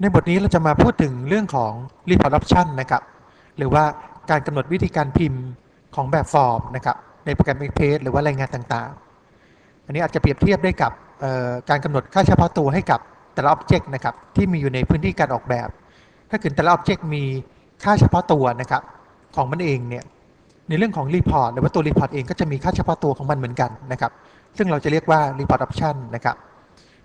ในบทนี้เราจะมาพูดถึงเรื่องของ reproduction นะครับ หรือว่าการกำหนดวิธีการพิมพ์ของแบบฟอร์มนะครับ ในโปรแกรม Express หรือว่ารายงานต่างๆ อันนี้อาจจะเปรียบเทียบได้กับการกำหนดค่าเฉพาะตัวให้กับแต่ละ Object นะครับที่มีอยู่ในพื้นที่การออกแบบ ถ้าเกิดแต่ละ Object มีค่าเฉพาะตัวนะครับของมันเองเนี่ยในเรื่องของ Report หรือว่าตัว Report เองก็จะมีค่าเฉพาะตัวของมันเหมือนกันนะครับ ซึ่งเราจะเรียกว่า Report Option นะครับ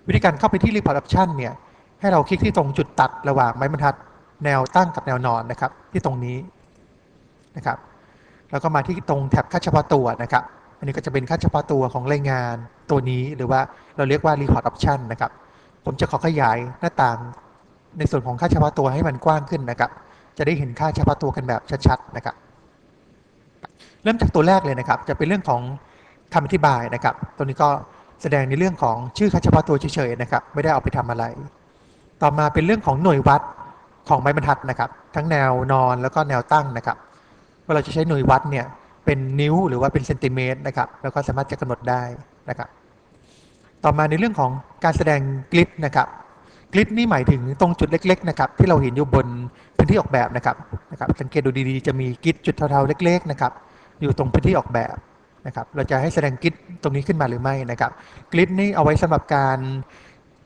วิธีการเข้าไปที่ Report Option เนี่ย ให้เราคลิกที่ตรงจุดตัดระหว่างไม้บรรทัดแนวตั้งกับแนวนอนนะครับ ที่ตรงนี้นะครับ แล้วก็มาที่ตรงแท็บค่าเฉพาะตัวนะครับ อันนี้ก็จะเป็นค่าเฉพาะตัวของรายงานตัวนี้หรือว่าเราเรียกว่า Report Option นะครับ ผมจะขอขยายหน้าต่างในส่วนของค่าเฉพาะตัวให้มันกว้างขึ้นนะครับ จะได้เห็นค่าเฉพาะตัวกันแบบชัดๆนะครับ เริ่มจากตัวแรกเลยนะครับ จะเป็นเรื่องของคำอธิบายนะครับ ตัวนี้ก็แสดงในเรื่องของชื่อค่าเฉพาะตัวเฉยๆนะครับ ไม่ได้เอาไปทำอะไร ต่อมาเป็นเรื่องของหน่วยวัดของไม้บรรทัดนะครับ ทั้งแนวนอนแล้วก็แนวตั้งนะครับว่าเราจะใช้หน่วยวัดเนี่ยเป็นนิ้วหรือว่าเป็นเซนติเมตรนะครับแล้วก็สามารถจะกำหนดได้นะครับต่อมาในเรื่องของการแสดงกริดนะครับกริดนี่หมายถึงตรงจุดเล็ก ๆ นะครับ ที่เราเห็นอยู่บนพื้นที่ออกแบบนะครับนะครับสังเกตดูดีๆจะมีกริดจุดเทาๆเล็ก ๆ นะครับ อยู่ตรงพื้นที่ออกแบบนะครับ เราจะให้แสดงกริดตรงนี้ขึ้นมาหรือไม่นะครับกริดนี่เอาไว้สำหรับการ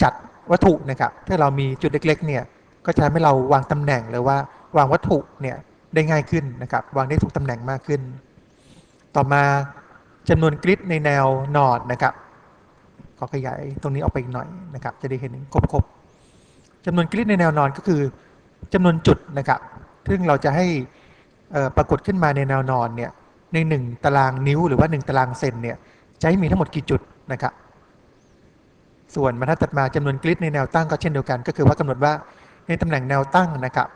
จัด วัตถุนะครับถ้าเรามีจุดเล็กๆเนี่ยก็จะทำให้เราวางตำแหน่งหรือว่าวางวัตถุเนี่ยได้ง่ายขึ้นนะครับวางได้ถูกตำแหน่งมากขึ้น ต่อมาจำนวนกริดในแนวนอนนะครับขอขยายตรงนี้ออกไปอีกหน่อยนะครับ จะได้เห็นครบๆจำนวนกริดในแนวนอนก็คือจำนวนจุดนะครับซึ่งเราจะให้ปรากฏขึ้นมาในแนวนอนเนี่ยใน 1 ตารางนิ้วหรือว่า 1 ตารางเซนเนี่ยจะให้มีทั้งหมดกี่จุดนะครับ ส่วนบรรทัดถัดมาจำนวนกริดในแนวตั้งก็เช่นเดียวกัน ก็คือว่ากำหนดว่าในตำแหน่งแนวตั้งนะครับ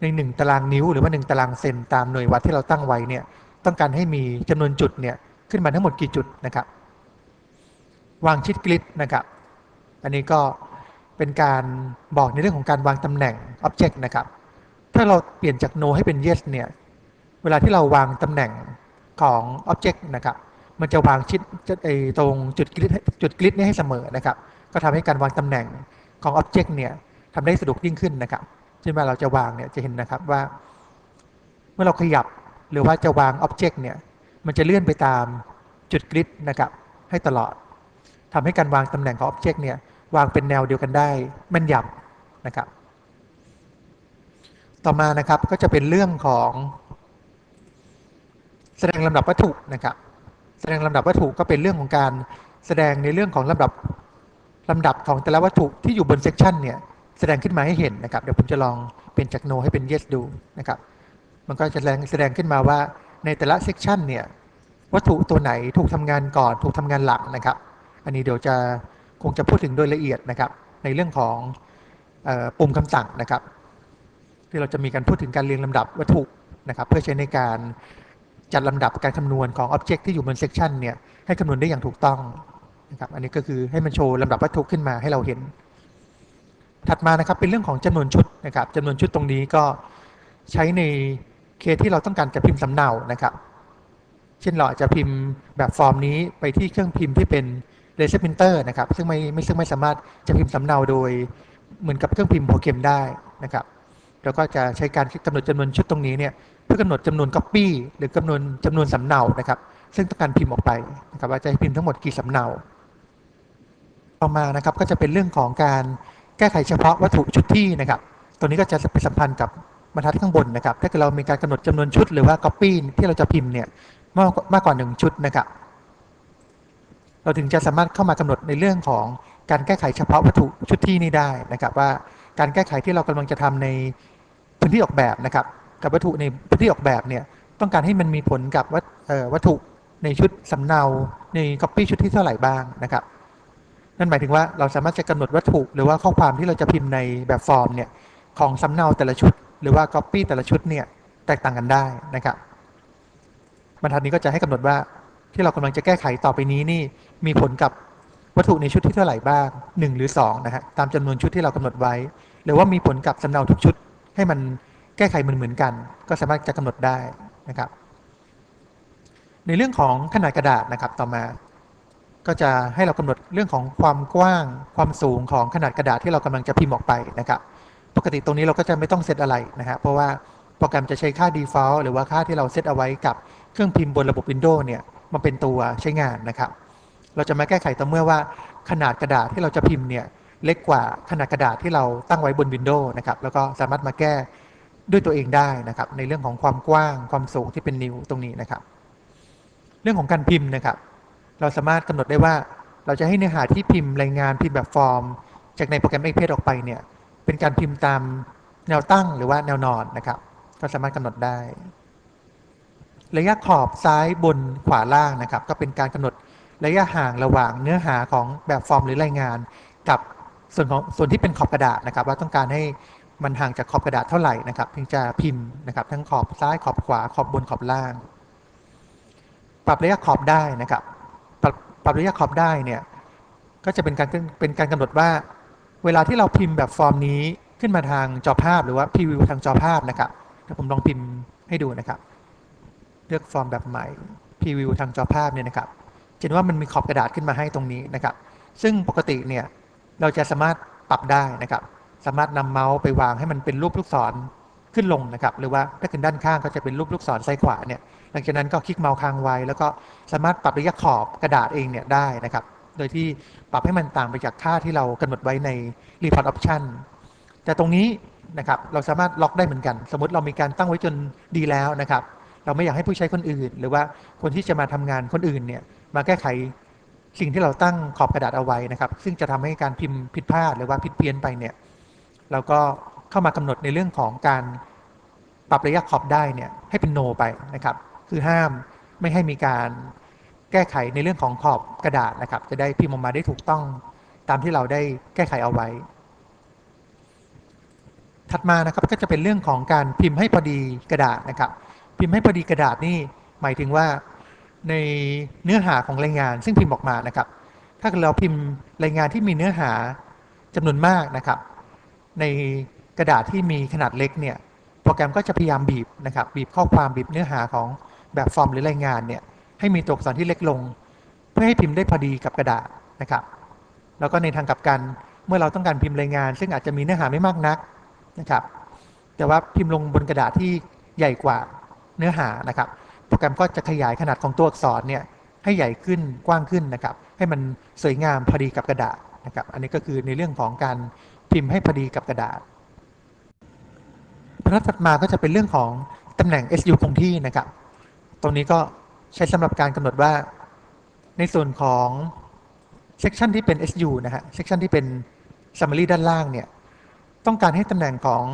ใน 1 ตารางนิ้วหรือว่า 1 ตารางเซนตามหน่วยวัดที่เราตั้งไว้เนี่ยต้องการให้มีจำนวนจุดเนี่ยขึ้นมาทั้งหมดกี่จุดนะครับ วางชิดกริดนะครับ อันนี้ก็เป็นการบอกในเรื่องของการวางตำแหน่ง Object นะครับ ถ้าเราเปลี่ยนจาก no ให้เป็น yes เนี่ย เวลาที่เราวางตำแหน่งของ Object นะครับ มันจะวางชิดไอตรงจุดกริดจุดกริดนี้ให้เสมอนะครับ ก็ทำให้การวางตำแหน่งของ Object เนี่ยทำได้สะดวกยิ่งขึ้นนะครับเช่นวลาเราจะวางเนี่ยจะเห็นนะครับว่า เมื่อเราขยับหรือว่าจะวาง Object เนี่ยมันจะเลื่อนไปตามจุดกริดนะครับให้ตลอดทำให้การวางตำแหน่งของ Object เนี่ยวางเป็นแนวเดียวกันได้แม่นยำนะครับ ต่อมานะครับก็จะเป็นเรื่องของ แสดงลำดับวัตถุนะครับ แสดงลำดับวัตถุก็เป็นเรื่องของการแสดงในเรื่องของลำดับลำดับของแต่ละวัตถุที่อยู่บนเซกชันเนี่ยแสดงขึ้นมาให้เห็นนะครับเดี๋ยวผมจะลองเป็นจาก no ให้เป็น yes ดูนะครับมันก็จะแสดงแสดงขึ้นมาว่าในแต่ละเซกชันเนี่ยวัตถุตัวไหนถูกทำงานก่อนถูกทำงานหลังนะครับ อันนี้เดี๋ยวจะคงจะพูดถึงโดยละเอียดนะครับ ในเรื่องของออปุ่มคำสั่งนะครับ ที่เราจะมีการพูดถึงการเรียงลำดับวัตถุนะครับ เพื่อใช้ในการ จัดลำดับการคำนวณของ Object ที่อยู่บนเซกชันเนี่ยให้คำนวณได้อย่างถูกต้องนะครับอันนี้ก็คือให้มันโชว์ลำดับวัตถุขึ้นมาให้เราเห็น ถัดมานะครับเป็นเรื่องของจำนวนชุดนะครับจำนวนชุดตรงนี้ก็ใช้ในเคสที่เราต้องการจะพิมพ์สำเนานะครับ เช่นเราอาจจะพิมพ์แบบฟอร์มนี้ไปที่เครื่องพิมพ์ที่เป็นเลเซอร์พิมพ์เตอร์นะครับซึ่งไม่ไม่ซึ่งไม่สามารถจะพิมพ์สำเนาโดยเหมือนกับเครื่องพิมพ์โปรแกรมได้นะครับ เราก็จะใช้การกำหนดจำนวนชุดตรงนี้เนี่ยเพื่อกำหนดจำนวน Copy หรือกำหนดจำนวนสำเนานะครับ ซึ่งต้องการพิมพ์ออกไปนะครับว่าจะให้พิมพ์ทั้งหมดกี่สำเนาต่อมานะครับก็จะเป็นเรื่องของการแก้ไขเฉพาะวัตถุชุดที่นะครับ ตัวนี้ก็จะไปสัมพันธ์กับบรรทัดข้างบนนะครับ ถ้าเกิดเรามีการกำหนดจำนวนชุดหรือว่า Copy ที่เราจะพิมพ์เนี่ยมากมากกว่าหนึ่งชุดนะครับ เราถึงจะสามารถเข้ามากำหนดในเรื่องของการแก้ไขเฉพาะวัตถุชุดที่นี้ได้นะครับว่า การแก้ไขที่เรากำลังจะทำในพื้นที่ออกแบบนะครับ กับวัตถุในพื้นที่ออกแบบเนี่ยต้องการให้มันมีผลกับวัตวัตถุในชุดสำเนาใน Copy ชุดที่เท่าไหร่บ้างนะครับ นั่นหมายถึงว่าเราสามารถจะกำหนดวัตถุ หรือว่าข้อความที่เราจะพิมพ์ในแบบฟอร์มเนี่ยของสำเนาแต่ละชุด หรือว่า Copy แต่ละชุดเนี่ยแตกต่างกันได้นะครับบรรทัดนี้ก็จะให้กำหนดว่าที่เรากำลังจะแก้ไขต่อไปนี้นี่มีผลกับวัตถุในชุดที่เท่าไหร่บ้าง 1 หรือ2นะฮะตามจำนวนชุดที่เรากำหนดไว้ หรือว่ามีผลกับสำเนาทุกชุด ให้มันแก้ไขเหมือนเหมือนๆกัน ก็สามารถจะกำหนดได้นะครับ ในเรื่องของขนาดกระดาษนะครับต่อมา ก็จะให้เรากำหนดเรื่องของความกว้างความสูงของขนาดกระดาษที่เรากำลังจะพิมพ์ออกไปนะครับ ปกติตรงนี้เราก็จะไม่ต้องเซตอะไรนะฮะเพราะว่าโปรแกรมจะใช้ค่า default หรือว่าค่าที่เราเซตเอาไว้กับเครื่องพิมพ์บนระบบ Windows เนี่ยมาเป็นตัวใช้งานนะครับ เราจะมาแก้ไขต่อเมื่อว่าขนาดกระดาษที่เราจะพิมพ์เนี่ย เล็กกว่าขนาดกระดาษที่เราตั้งไว้บน Windows นะครับแล้วก็สามารถมาแก้ด้วยตัวเองได้นะครับ ในเรื่องของความกว้างความสูงที่เป็นนิ้วตรงนี้นะครับ เรื่องของการพิมพ์นะครับ เราสามารถกำหนดได้ว่าเราจะให้เนื้อหาที่พิมพ์รายงานพิมพ์แบบฟอร์ม จากในโปรแกรม Express ออกไปเนี่ยเป็นการพิมพ์ตามแนวตั้งหรือว่าแนวนอนนะครับ ก็สามารถกำหนดได้ ระยะขอบซ้ายบนขวาล่างนะครับ ก็เป็นการกำหนดระยะห่างระหว่างเนื้อหาของแบบฟอร์มหรือรายงานกับ ส่วนของส่วนที่เป็นขอบกระดาษนะครับ ว่าต้องการให้มันห่างจากขอบกระดาษเท่าไหร่นะครับถึงจะพิมพ์นะครับ ทั้งขอบซ้ายขอบขวาขอบบนขอบล่าง ปรับระยะขอบได้นะครับ ปรับปรับระยะขอบได้เนี่ยก็จะเป็นการเป็นการกำหนดว่า เวลาที่เราพิมพ์แบบฟอร์มนี้ขึ้นมาทางจอภาพหรือว่าพรีวิวทางจอภาพนะครับเดี๋ยวผมลองพิมพ์ให้ดูนะครับ เลือกฟอร์มแบบใหม่พรีวิวทางจอภาพเนี่ยนะครับจะเห็นว่ามันมีขอบกระดาษขึ้นมาให้ตรงนี้นะครับ ซึ่งปกติเนี่ย เราจะสามารถปรับได้นะครับ สามารถนำเมาส์ไปวางให้มันเป็นรูปลูกศรขึ้นลงนะครับ หรือว่าถ้าเป็นด้านข้างก็จะเป็นรูปลูกศรซ้ายขวาเนี่ยหลังจากนั้นก็คลิกเมาส์ค้างไว้ แล้วก็สามารถปรับระยะขอบกระดาษเองเนี่ยได้นะครับ โดยที่ปรับให้มันต่างไปจากค่าที่เรากำหนดไว้ใน Report Option แต่ตรงนี้นะครับเราสามารถล็อกได้เหมือนกัน สมมติเรามีการตั้งไว้จนดีแล้วนะครับ เราไม่อยากให้ผู้ใช้คนอื่น หรือว่าคนที่จะมาทำงานคนอื่นเนี่ยมาแก้ไข สิ่งที่เราตั้งขอบกระดาษเอาไว้นะครับ ซึ่งจะทำให้การพิมพ์ผิดพลาดหรือว่าผิดเพี้ยนไปเนี่ยเราก็เข้ามากำหนดในเรื่องของการปรับระยะขอบได้เนี่ยให้เป็น no ไปนะครับ คือห้ามไม่ให้มีการแก้ไขในเรื่องของขอบกระดาษนะครับ จะได้พิมพ์ออกมาได้ถูกต้องตามที่เราได้แก้ไขเอาไว้ ถัดมานะครับก็จะเป็นเรื่องของการพิมพ์ให้พอดีกระดาษนะครับ พิมพ์ให้พอดีกระดาษนี่หมายถึงว่า ในเนื้อหาของรายงานซึ่งพิมพ์ออกมานะครับ ถ้าเราพิมพ์รายงานที่มีเนื้อหาจำนวนมากนะครับ ในกระดาษที่มีขนาดเล็กเนี่ยโปรแกรมก็จะพยายามบีบนะครับ บีบข้อความบีบเนื้อหาของแบบฟอร์มหรือรายงานเนี่ยให้มีตัวอักษรที่เล็กลง เพื่อให้พิมพ์ได้พอดีกับกระดาษนะครับ แล้วก็ในทางกลับกันเมื่อเราต้องการพิมพ์รายงาน ซึ่งอาจจะมีเนื้อหาไม่มากนักนะครับ แต่ว่าพิมพ์ลงบนกระดาษที่ใหญ่กว่าเนื้อหานะครับ โปรแกรมก็จะขยายขนาดของตัวอักษรเนี่ยให้ใหญ่ขึ้นกว้างขึ้นนะครับ ให้มันสวยงามพอดีกับกระดาษนะครับ อันนี้ก็คือในเรื่องของการพิมพ์ให้พอดีกับกระดาษบรรทัดถัดมาก็จะเป็นเรื่องของตำแหน่ง SU คงที่นะครับ ตรงนี้ก็ใช้สำหรับการกำหนดว่า ในส่วนของเซกชันที่เป็น SU นะฮะเซกชันที่เป็น Summary ด้านล่างเนี่ย ต้องการให้ตำแหน่งของ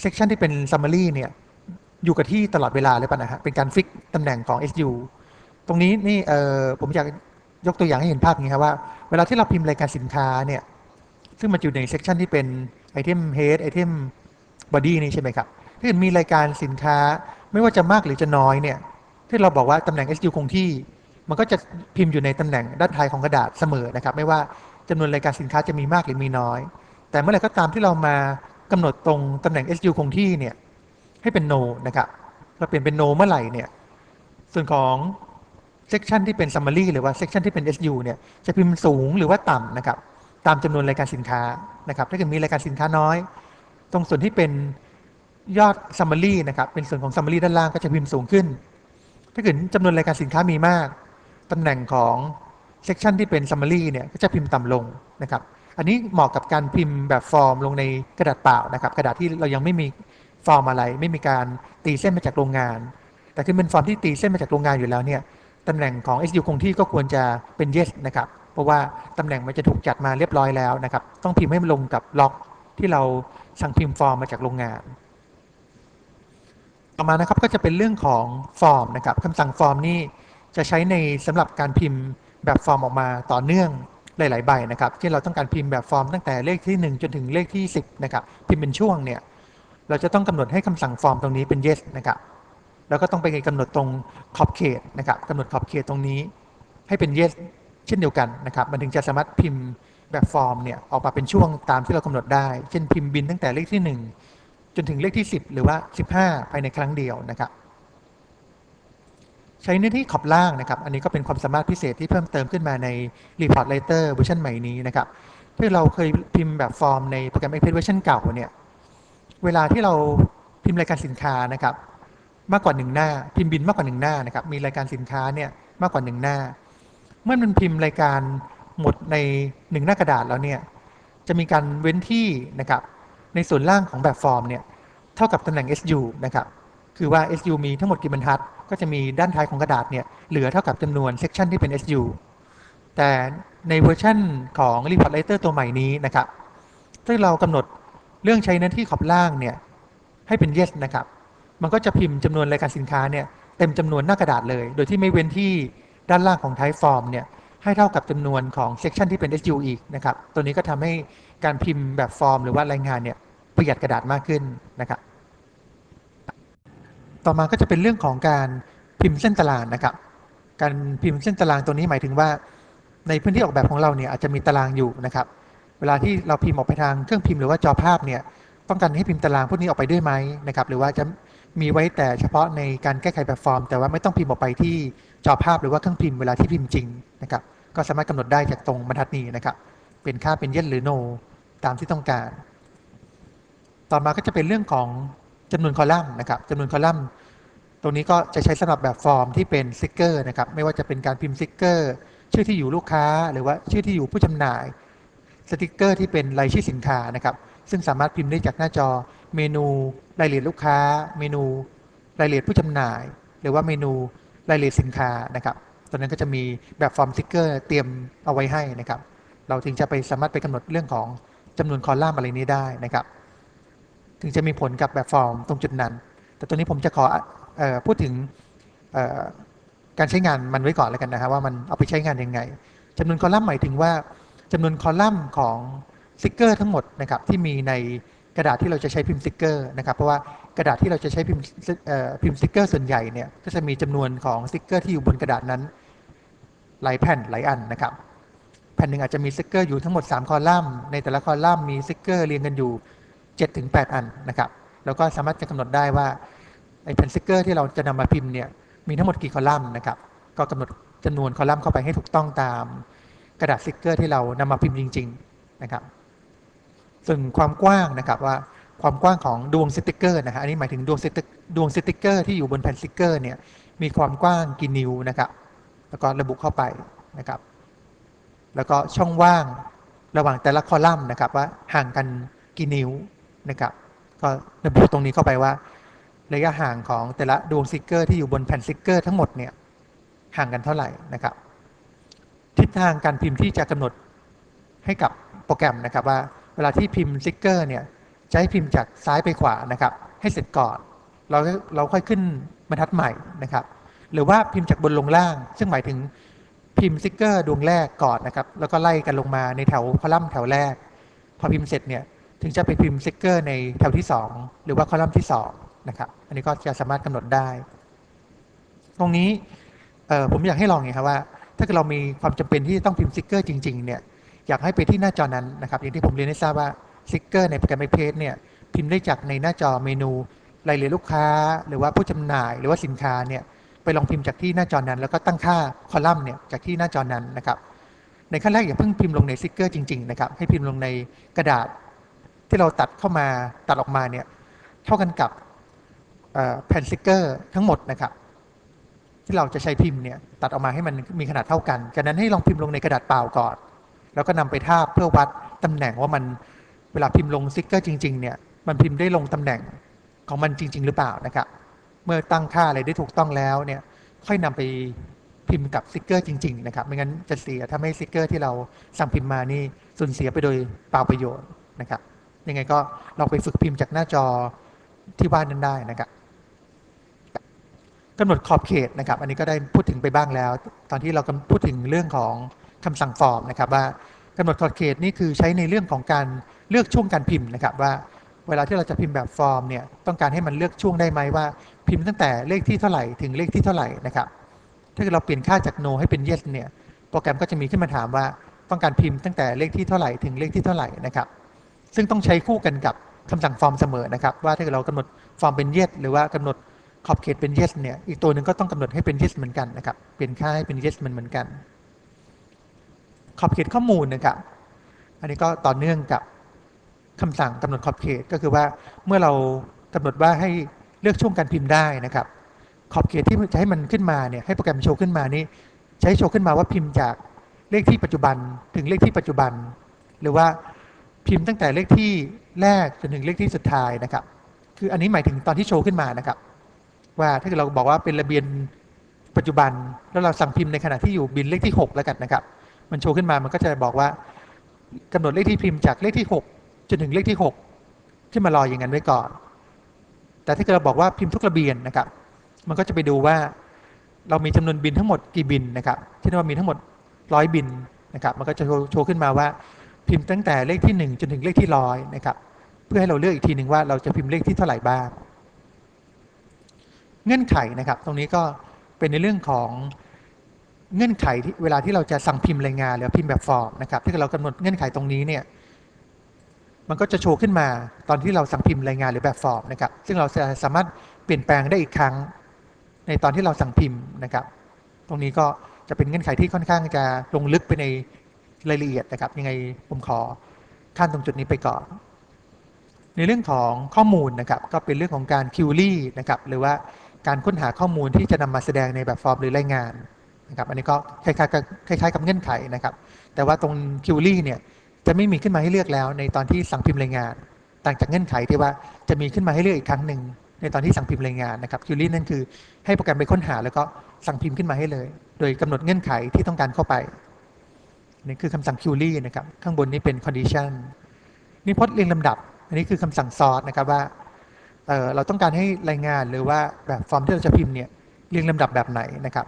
เซกชันที่เป็น Summary เนี่ย อยู่กับที่ตลอดเวลาเลยป่ะนะฮะเป็นการฟิกตำแหน่งของ SU ตรงนี้นี่เออผมอยากยกตัวอย่างให้เห็นภาพนี้ครับว่า เวลาที่เราพิมพ์รายการสินค้าเนี่ยซึ่งมันอยู่ในเซกชันที่เป็น Item Head Item Body นี่ใช่ไหมครับถ้าเกิดมีรายการสินค้าไม่ว่าจะมากหรือจะน้อยเนี่ยที่เราบอกว่าตำแหน่ง SU คงที่ มันก็จะพิมพ์อยู่ในตำแหน่งด้านท้ายของกระดาษเสมอนะครับ ไม่ว่าจำนวนรายการสินค้าจะมีมากหรือมีน้อย แต่เมื่อไหร่ก็ตามที่เรามากำหนดตรงตำแหน่ง SU คงที่เนี่ย ให้เป็น no นะครับเราเปลี่ยนเป็น no เมื่อไหร่เนี่ยส่วนของเซกชันที่เป็น summary หรือว่าเซกชันที่เป็น SU เนี่ยจะพิมพ์สูงหรือว่าต่ำนะครับตามจำนวนรายการสินค้านะครับถ้าเกิดมีรายการสินค้าน้อย ตรงส่วนที่เป็นยอด summary นะครับเป็นส่วนของ summary ด้านล่างก็จะพิมพ์สูงขึ้น ถ้าเกิดจำนวนรายการสินค้ามีมากตำแหน่งของเซกชันที่เป็น summary เนี่ยก็จะพิมพ์ต่ำลงนะครับอันนี้เหมาะกับการพิมพ์แบบฟอร์มลงในกระดาษเปล่านะครับ กระดาษที่เรายังไม่มี ฟอร์มอะไร ไม่มีการตีเส้นมาจากโรงงาน แต่คือเป็นฟอร์มที่ตีเส้นมาจากโรงงานอยู่แล้วเนี่ยตำแหน่งของ SU คงที่ก็ควรจะเป็น yes นะครับ เพราะว่าตำแหน่งมันจะถูกจัดมาเรียบร้อยแล้วนะครับ ต้องพิมพ์ให้มันลงกับล็อกที่เราสั่งพิมพ์ฟอร์มมาจากโรงงาน ต่อมานะครับก็จะเป็นเรื่องของฟอร์มนะครับคำสั่งฟอร์มนี่จะใช้ในสำหรับการพิมพ์แบบฟอร์มออกมาต่อเนื่องหลาย ๆ ใบนะครับที่เราต้องการพิมพ์แบบฟอร์มตั้งแต่เลขที่ 1 จนถึงเลขที่ 10นะครับพิมพ์เป็นช่วงเนี่ย เราจะต้องกำหนดให้คำสั่งฟอร์มตรงนี้เป็น yes นะครับ แล้วก็ต้องไปกำหนดตรงขอบเขตนะครับกำหนดขอบเขตตรงนี้ ให้เป็น yes เช่นเดียวกันนะครับ มันถึงจะสามารถพิมพ์แบบฟอร์มเนี่ยออกมาเป็นช่วงตามที่เรากำหนดได้ เช่นพิมพ์บินตั้งแต่เลขที่ 1 จนถึงเลขที่ 10 หรือว่า 15 ภายในครั้งเดียวนะครับ ใช้เนื้อที่ขอบล่างนะครับ อันนี้ก็เป็นความสามารถพิเศษที่เพิ่มเติมขึ้นมาใน Report Writer เวอร์ชันใหม่นี้นะครับที่เราเคยพิมพ์แบบฟอร์มในโปรแกรม Access เวอร์ชันเก่าเนี่ย เวลาที่เราพิมพ์รายการสินค้านะครับ มากกว่าหนึ่งหน้า พิมพ์บินมากกว่าหนึ่งหน้านะครับ มีรายการสินค้าเนี่ยมากกว่าหนึ่งหน้า เมื่อมันพิมพ์รายการหมดในหนึ่งหน้ากระดาษแล้วเนี่ยจะมีการเว้นที่นะครับ ในส่วนล่างของแบบฟอร์มเนี่ยเท่ากับตำแหน่ง SU นะครับคือว่า SU มีทั้งหมดกี่บรรทัด ก็จะมีด้านท้ายของกระดาษเนี่ยเหลือเท่ากับจำนวนเซกชันที่เป็น SU แต่ในเวอร์ชันของ Report Writer ตัวใหม่นี้นะครับถ้าเรากำหนด เรื่องใช้หน้าที่ขอบล่างเนี่ยให้เป็น yes นะครับ มันก็จะพิมพ์จำนวนรายการสินค้าเนี่ยเต็มจำนวนหน้ากระดาษเลย โดยที่ไม่เว้นที่ด้านล่างของ type form เนี่ยให้เท่ากับจำนวนของ section ที่เป็น SU อีกนะครับ ตัวนี้ก็ทำให้การพิมพ์แบบฟอร์ม หรือว่ารายงานเนี่ยประหยัดกระดาษมากขึ้นนะครับ ต่อมาก็จะเป็นเรื่องของการพิมพ์เส้นตารางนะครับ การพิมพ์เส้นตารางตัวนี้หมายถึงว่า ในพื้นที่ออกแบบของเราเนี่ยอาจจะมีตารางอยู่นะครับ วลาที่เราพิมพ์ออกไปทางเครื่องพิมพ์หรือว่าจอภาพเนี่ยต้องการให้พิมพ์ตารางพวกนี้ออกไปด้วยไหมนะครับหรือว่าจะมีไว้แต่เฉพาะในการแก้ไขแบบฟอร์ม แต่ว่าไม่ต้องพิมพ์ออกไปที่จอภาพหรือว่าเครื่องพิมพ์เวลาที่พิมพ์จริงนะครับก็สามารถกำหนดได้จากตรงบรรทัดนี้นะครับ เป็นค่าเป็นเย็นหรือ no ตามที่ต้องการ ต่อมาก็จะเป็นเรื่องของจำนวนคอลัมน์นะครับจำนวนคอลัมน์ ตรงนี้ก็จะใช้สำหรับแบบฟอร์มที่เป็นสติกเกอร์นะครับไม่ว่าจะเป็นการพิมพ์สติกเกอร์ ชื่อที่อยู่ลูกค้า หรือว่าชื่อที่อยู่ผู้จำหน่าย สติกเกอร์ที่เป็นรายชื่อสินค้านะครับซึ่งสามารถพิมพ์ได้จากหน้าจอเมนูรายละเอียดลูกค้า เมนูรายละเอียดผู้จำหน่าย หรือว่าเมนูรายละเอียดสินค้านะครับตัวนั้นก็จะมีแบบฟอร์มสติกเกอร์เตรียมเอาไว้ให้นะครับ เราถึงจะไปสามารถไปกำหนดเรื่องของจำนวนคอลัมน์อะไรนี้ได้นะครับ ถึงจะมีผลกับแบบฟอร์มตรงจุดนั้น แต่ตัวนี้ผมจะขอออพูดถึงการใช้งานมันไว้ก่อนแล้วกันนะครับว่ามันเอาไปใช้งานยังไงจำนวนคอลัมน์หมายถึงว่า จำนวนคอลัมน์ของสติกเกอร์ทั้งหมดนะครับที่มีในกระดาษที่เราจะใช้พิมพ์สติกเกอร์นะครับเพราะว่ากระดาษที่เราจะใช้พิมพ์พิมพ์สติกเกอร์ส่วนใหญ่เนี่ยก็จะมีจำนวนของสติกเกอร์ที่อยู่บนกระดาษนั้นหลายแผ่นหลายอันนะครับ แผ่นหนึ่งอาจจะมีสติกเกอร์อยู่ทั้งหมด 3 คอลัมน์ในแต่ละคอลัมน์มีสติกเกอร์เรียงกันอยู่ 7-8 อันนะครับแล้วก็สามารถจะกำหนดได้ว่าไอ้แผ่นสติกเกอร์ที่เราจะนำมาพิมพ์เนี่ยมีทั้งหมดกี่คอลัมน์นะครับก็กำหนดจำนวนคอลัมน์เข้าไปให้ถูกต้องตาม กระดาษสติกเกอร์ที่เรานำมาพิมพ์จริง ๆนะครับ ส่วนความกว้างนะครับว่าความกว้างของดวงสติกเกอร์นะฮะอันนี้หมายถึงดวงสติกดวงสติกเกอร์ที่อยู่บนแผ่นสติกเกอร์เนี่ยมีความกว้างกี่นิ้วนะครับ แล้วก็ระบุเข้าไปนะครับ แล้วก็ช่องว่างระหว่างแต่ละคอลัมน์นะครับ ว่าห่างกันกี่นิ้วนะครับ ก็ระบุตรงนี้เข้าไปว่า ระยะห่างของแต่ละดวงสติกเกอร์ที่อยู่บนแผ่นสติกเกอร์ทั้งหมดเนี่ยห่างกันเท่าไหร่นะครับ ทิศทางการพิมพ์ที่จะกำหนดให้กับโปรแกรมนะครับว่าเวลาที่พิมพ์สติกเกอร์เนี่ยจะให้พิมพ์จากซ้ายไปขวานะครับ ให้เสร็จก่อนเราเราค่อยขึ้นบรรทัดใหม่นะครับ หรือว่าพิมพ์จากบนลงล่าง ซึ่งหมายถึงพิมพ์สติกเกอร์ดวงแรกก่อนนะครับ แล้วก็ไล่กันลงมาในแถวคอลัมน์แถวแรก พอพิมพ์เสร็จเนี่ยถึงจะไปพิมพ์สติกเกอร์ในแถวที่ 2 หรือว่าคอลัมน์ที่2นะครับอันนี้ก็จะสามารถกำหนดได้ ตรงนี้ผมอยากให้ลองไงครับว่า ถ้าเกิดเรามีความจำเป็นที่ต้องพิมพ์สติกเกอร์จริงๆเนี่ยอยากให้ไปที่หน้าจอนั้นนะครับอย่างที่ผมเรียนให้ทราบว่าสติกเกอร์ในโปรแกรมเพจเนี่ยพิมพ์ได้จากในหน้าจอเมนูรายละเอียดลูกค้า หรือว่าผู้จำหน่ายหรือว่าสินค้าเนี่ยไปลองพิมพ์จากที่หน้าจอนั้น แล้วก็ตั้งค่าคอลัมน์เนี่ยจากที่หน้าจอนั้นนะครับในขั้นแรกอย่าเพิ่งพิมพ์ลงในสติกเกอร์จริงๆนะครับให้พิมพ์ลงในกระดาษที่เราตัดเข้ามาตัดออกมาเนี่ยเท่ากันกับแผ่นสติกเกอร์ทั้งหมดนะครับ ที่เราจะใช้พิมพ์เนี่ยตัดออกมาให้มันมีขนาดเท่ากันจากนั้นให้ลองพิมพ์ลงในกระดาษเปล่าก่อน แล้วก็นำไปทาบเพื่อวัดตำแหน่งว่ามันเวลาพิมพ์ลงสติกเกอร์จริงๆเนี่ยมันพิมพ์ได้ลงตำแหน่งของมันจริง ๆ หรือเปล่านะครับเมื่อตั้งค่าอะไรได้ถูกต้องแล้วเนี่ยค่อยนำไปพิมพ์กับสติกเกอร์จริงๆนะครับไม่งั้นจะเสียทำให้สติกเกอร์ที่เราสั่งพิมพ์มานี่สูญเสียไปโดยเปล่าประโยชน์นะครับยังไงก็ลองไปฝึกพิมพ์จากหน้าจอที่บ้านนั้นได้นะครับ กำหนดขอบเขตนะครับ อันนี้ก็ได้พูดถึงไปบ้างแล้ว ตอนที่เรากำพูดถึงเรื่องของคำสั่งฟอร์มนะครับ ว่ากำหนดขอบเขตนี่คือใช้ในเรื่องของการเลือกช่วงการพิมพ์นะครับ ว่าเวลาที่เราจะพิมพ์แบบฟอร์มเนี่ยต้องการให้มันเลือกช่วงได้ไหมว่า พิมพ์ตั้งแต่เลขที่เท่าไหร่ถึงเลขที่เท่าไหร่นะครับ ถ้าเกิดเราเปลี่ยนค่าจาก no ให้เป็น yes เนี่ยโปรแกรมก็จะมีขึ้นมาถามว่าต้องการพิมพ์ตั้งแต่เลขที่เท่าไหร่ถึงเลขที่เท่าไหร่นะครับ ซึ่งต้องใช้คู่กันกับคำสั่งฟอร์มเสมอนะครับ ว่าถ้าเรากำหนดฟอร์มเป็น yes หรือว่ากำหนด ขอบเขตเป็น yes เนี่ยอีกตัวหนึ่งก็ต้องกำหนดให้เป็น yes เหมือนกันนะครับเปลี่ยนค่าให้เป็น yes เหมือนเหมือนกัน ขอบเขตข้อมูลนะครับอันนี้ก็ต่อเนื่องกับคำสั่งกำหนดขอบเขตก็คือว่าเมื่อเรากำหนดว่าให้เลือกช่วงการพิมพ์ได้นะครับขอบเขตที่จะให้มันขึ้นมาเนี่ยให้โปรแกรมโชว์ขึ้นมานี่จะให้โชว์ขึ้นมาว่าพิมพ์จากเลขที่ปัจจุบันถึงเลขที่ปัจจุบัน หรือว่าพิมพ์ตั้งแต่เลขที่แรกจนถึงเลขที่สุดท้ายนะครับ คืออันนี้หมายถึงตอนที่โชว์ขึ้นมานะครับ ว่าถ้าเกิดเราบอกว่าเป็นระเบียนปัจจุบัน แล้วเราสั่งพิมพ์ในขณะที่อยู่บินเลขที่ 6 แล้วกันนะครับ มันโชว์ขึ้นมามันก็จะบอกว่ากำหนดเลขที่พิมพ์จากเลขที่ 6 จนถึงเลขที่6ขึ้นมารออย่างนั้นไว้ก่อน แต่ถ้าเกิดเราบอกว่าพิมพ์ทุกระเบียนนะครับ มันก็จะไปดูว่า เรามีจำนวนบินทั้งหมดกี่บินนะครับที่ว่ามีทั้งหมดร้อยบินนะครับ มันก็จะโชว์โชว์ขึ้นมาว่าพิมพ์ตั้งแต่เลขที่ 1 จนถึงเลขที่ร้อยนะครับ เพื่อให้เราเลือกอีกทีหนึ่งว่าเราจะพิมพ์เลขที่เท่าไหร่บ้าง เงื่อนไขนะครับ ตรงนี้ก็เป็นในเรื่องของเงื่อนไขที่เวลาที่เราจะสั่งพิมพ์รายงานหรือพิมพ์แบบฟอร์มนะครับถ้าเรากำหนดเงื่อนไขตรงนี้เนี่ยมันก็จะโชว์ขึ้นมาตอนที่เราสั่งพิมพ์รายงานหรือแบบฟอร์มนะครับ ซึ่งเราจะสามารถเปลี่ยนแปลงได้อีกครั้ง ในตอนที่เราสั่งพิมพ์นะครับ ตรงนี้ก็จะเป็นเงื่อนไขที่ค่อนข้างจะลงลึกไปในรายละเอียดนะครับ ยังไงผมขอข้ามตรงจุดนี้ไปก่อน ในเรื่องของข้อมูลนะครับ ก็เป็นเรื่องของการคิวรี่นะครับ หรือว่า การค้นหาข้อมูลที่จะนำมาแสดงในแบบฟอร์มหรือรายงานนะครับอันนี้ก็คล้ายๆกับคล้ายๆกับเงื่อนไขนะครับ แต่ว่าตรงคิวรี่เนี่ยจะไม่มีขึ้นมาให้เลือกแล้ว ในตอนที่สั่งพิมพ์รายงาน ต่างจากเงื่อนไขที่ว่าจะมีขึ้นมาให้เลือกอีกครั้งหนึ่งในตอนที่สั่งพิมพ์รายงานนะครับคิวรี่นั่นคือให้โปรแกรมไปค้นหาแล้วก็สั่งพิมพ์ขึ้นมาให้เลย โดยกำหนดเงื่อนไขที่ต้องการเข้าไปนี่คือคำสั่งคิวรี่นะครับข้างบนนี้เป็น condition นี่พจน์เรียงลำดับ อันนี้คือคำสั่งซอสนะครับว่า เเราต้องการให้รายงานหรือว่าแบบฟอร์มที่เราจะพิมพ์เนี่ยเรียงลำดับแบบไหนนะครับ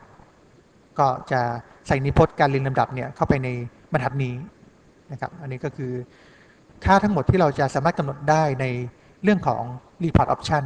ก็จะใส่นิพจน์การเรียงลำดับเนี่ยเข้าไปในบรรทัดนี้นะครับ อันนี้ก็คือค่าทั้งหมดที่เราจะสามารถกำหนดได้ในเรื่องของ report option